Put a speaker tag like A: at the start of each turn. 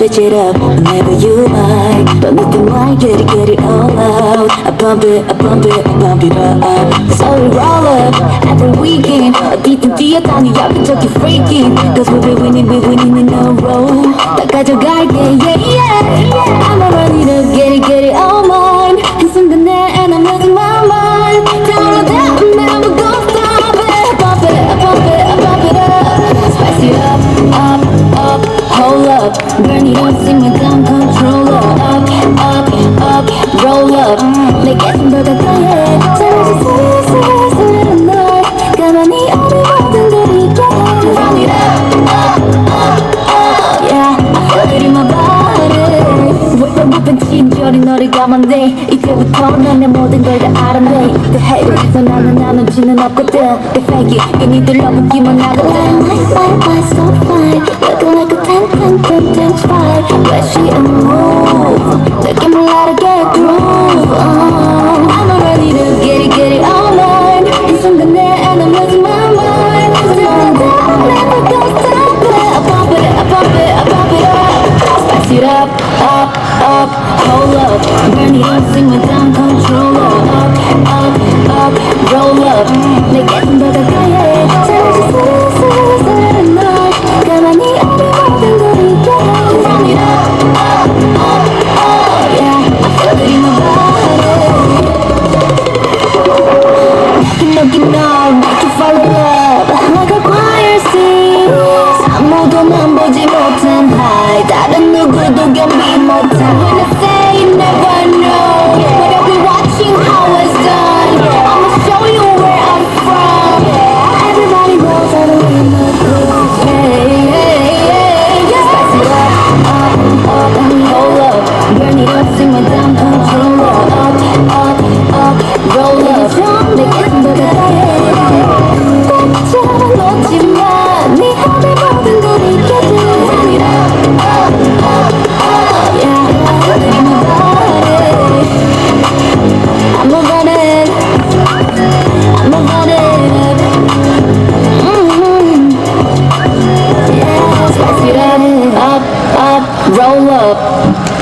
A: switch it up whenever you like But nothing like get it, get it all out I pump it, I pump it, I pump it up So we roll up every weekend 어디든 뛰어다니 여기저기 freaking Cause we be winning, we winning in a row 다 가져갈게 yeah yeah Burn it up, sing it down, controller Up, up, up, roll up 내게 좀더 가까이 사라진 소리에 슬슬 널 가만히 어디 모든 들이게 Run it up, up, up, up Yeah, I feel it in my body 왜왜 무슨 친절히 너를 감았네 이제부터 넌내 모든 걸 다 알아내 The hate 너 나는 나눠지는 없거든 They fake it 괜히 들러붙기만 하거든 My fine, my so fine Where she in the move. Taking me out of get groove. Oh, I'm ready to get it, get it online. It's something there and I'm losing my mind. It's down and down, never stop, stop it. I pump it, I pump it, I pump it up. Spice it up, up, up. Hold up, burning, sing with down controller. Up, up. Okinawa. up, up, roll up.